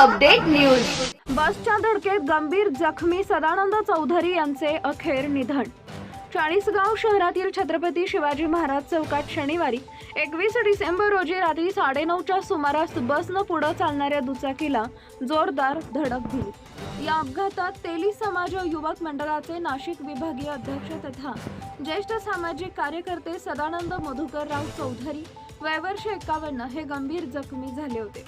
बसच्या धडकेत गंभीर जखमी सदानंद चौधरी यांचे अखेर निधन. चाळीसगाव शहरातील छत्रपती शिवाजी महाराज चौकात शनिवारी एकवीस डिसेंबर रोजी रात्री साडेनऊच्या सुमारास बसनं पुढं चालणाऱ्या दुचाकीला जोरदार धडक दिली. या अपघातात तेली समाज युवक मंडळाचे नाशिक विभागीय अध्यक्ष तथा ज्येष्ठ सामाजिक कार्यकर्ते सदानंद मधुकरराव चौधरी वयवर्ष एकावन्न हे गंभीर जखमी झाले होते.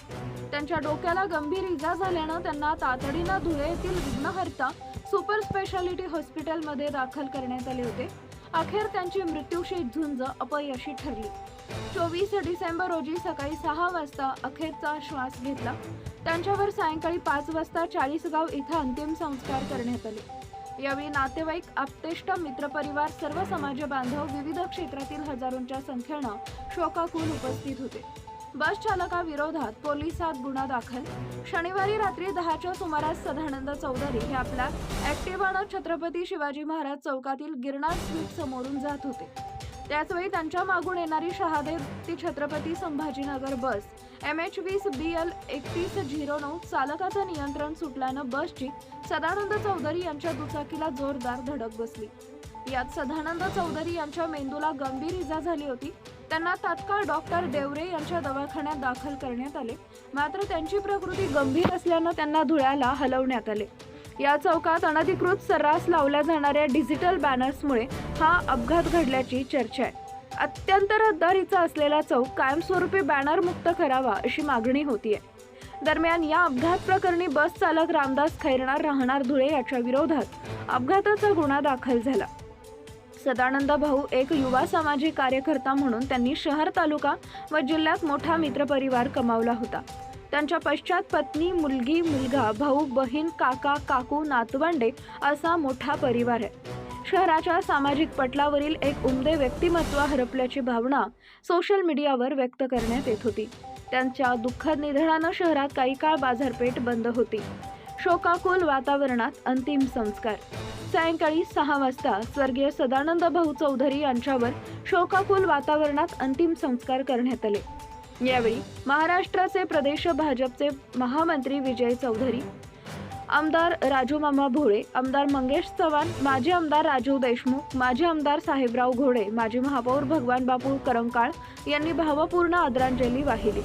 त्यांच्या डोक्याला गंभीर इजा झाल्यानं त्यांना तातडीनं धुळे येथील रुग्णहर्ता सुपर स्पेशालिटी हॉस्पिटलमध्ये दाखल करण्यात आले होते. अखेर त्यांची मृत्यूशी झुंज अपयशी ठरली. चोवीस डिसेंबर रोजी सकाळी सहा वाजता अखेरचा श्वास घेतला. त्यांच्यावर सायंकाळी पाच वाजता चाळीसगाव इथं अंतिम संस्कार करण्यात आले. यावेळी नातेवाईक आप्तेष्ट मित्रपरिवार सर्व समाज बांधव विविध क्षेत्रातील हजारोंच्या संख्येनं शोकाकुल उपस्थित होते. बस चालकाविरोधात पोलिसात गुन्हा दाखल. शनिवारी रात्री दहाच्या सुमारास सदानंद चौधरी हे आपल्या ऍक्टिव्हानं छत्रपती शिवाजी महाराज चौकातील गिरणार स्वीट समोरून जात होते. त्याचवेळी त्यांच्या मागून येणारी Shahadev Chhatrapati Sambhajinagar bus. M H वीस बी एल एकतीस झिरो नऊ चालकाचं नियंत्रण सुटल्यानं बसची सदानंद चौधरी यांच्या दुचाकीला जोरदार धडक बसली. यात सदानंद चौधरी यांच्या मेंदूला गंभीर इजा झाली होती. त्यांना तात्काळ डॉक्टर देवरे यांच्या दवाखान्यात दाखल करण्यात आले. मात्र त्यांची प्रकृती गंभीर असल्यानं त्यांना धुळ्याला हलवण्यात आले. या चौकात अनधिकृत सर्रास लावल्या जाणाऱ्या डिजिटल बॅनर्समुळे हा अपघात घडल्याची चर्चा आहे. अत्यंत रहदारीचा असलेला चौक कायमस्वरूपी बॅनर मुक्त करावा अशी मागणी होतीये. दरम्यान या अपघात प्रकरणी बस चालक रामदास खैरणार राहणार धुळे याच्या विरोधात अपघाताचा गुन्हा दाखल झाला. सदानंद भाऊ एक युवा सामाजिक कार्यकर्ता म्हणून त्यांनी शहर तालुका व जिल्ह्यात मोठा मित्रपरिवार कमावला होता. त्यांच्या पश्चात पत्नी मुलगी मुलगा भाऊ बहीण काका काकू नातवंडे असा मोठा परिवार आहे. शहराच्या सामाजिक पटलावरील एक उमदे व्यक्तिमत्व हरपल्याची भावना सोशल मीडियावर व्यक्त करण्यात येत होती. त्यांच्या दुःखद निधनानं शहरात काही काळ बाजारपेठ बंद होती. शोकाकुल वातावरणात अंतिम संस्कार. सायंकाळी सहा वाजता स्वर्गीय सदानंद भाऊ चौधरी यांच्यावर शोकाकुल वातावरणात अंतिम संस्कार करण्यात आले. यावेळी महाराष्ट्राचे प्रदेश भाजपचे महामंत्री विजय चौधरी आमदार राजू मामा भोळे आमदार मंगेश चव्हाण माजी आमदार राजू देशमुख माजी आमदार साहेबराव घोडे माजी महापौर भगवान बापू करंकाळ यांनी भावपूर्ण आदरांजली वाहिली.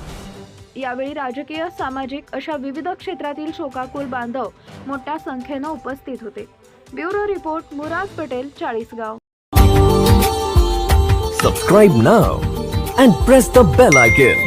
यावेळी राजकीय सामाजिक अशा विविध क्षेत्रातील शोकाकुल बांधव मोठ्या संख्येनं उपस्थित होते. Bureau report Murad Patel Chalisgaon. Subscribe now and press the bell icon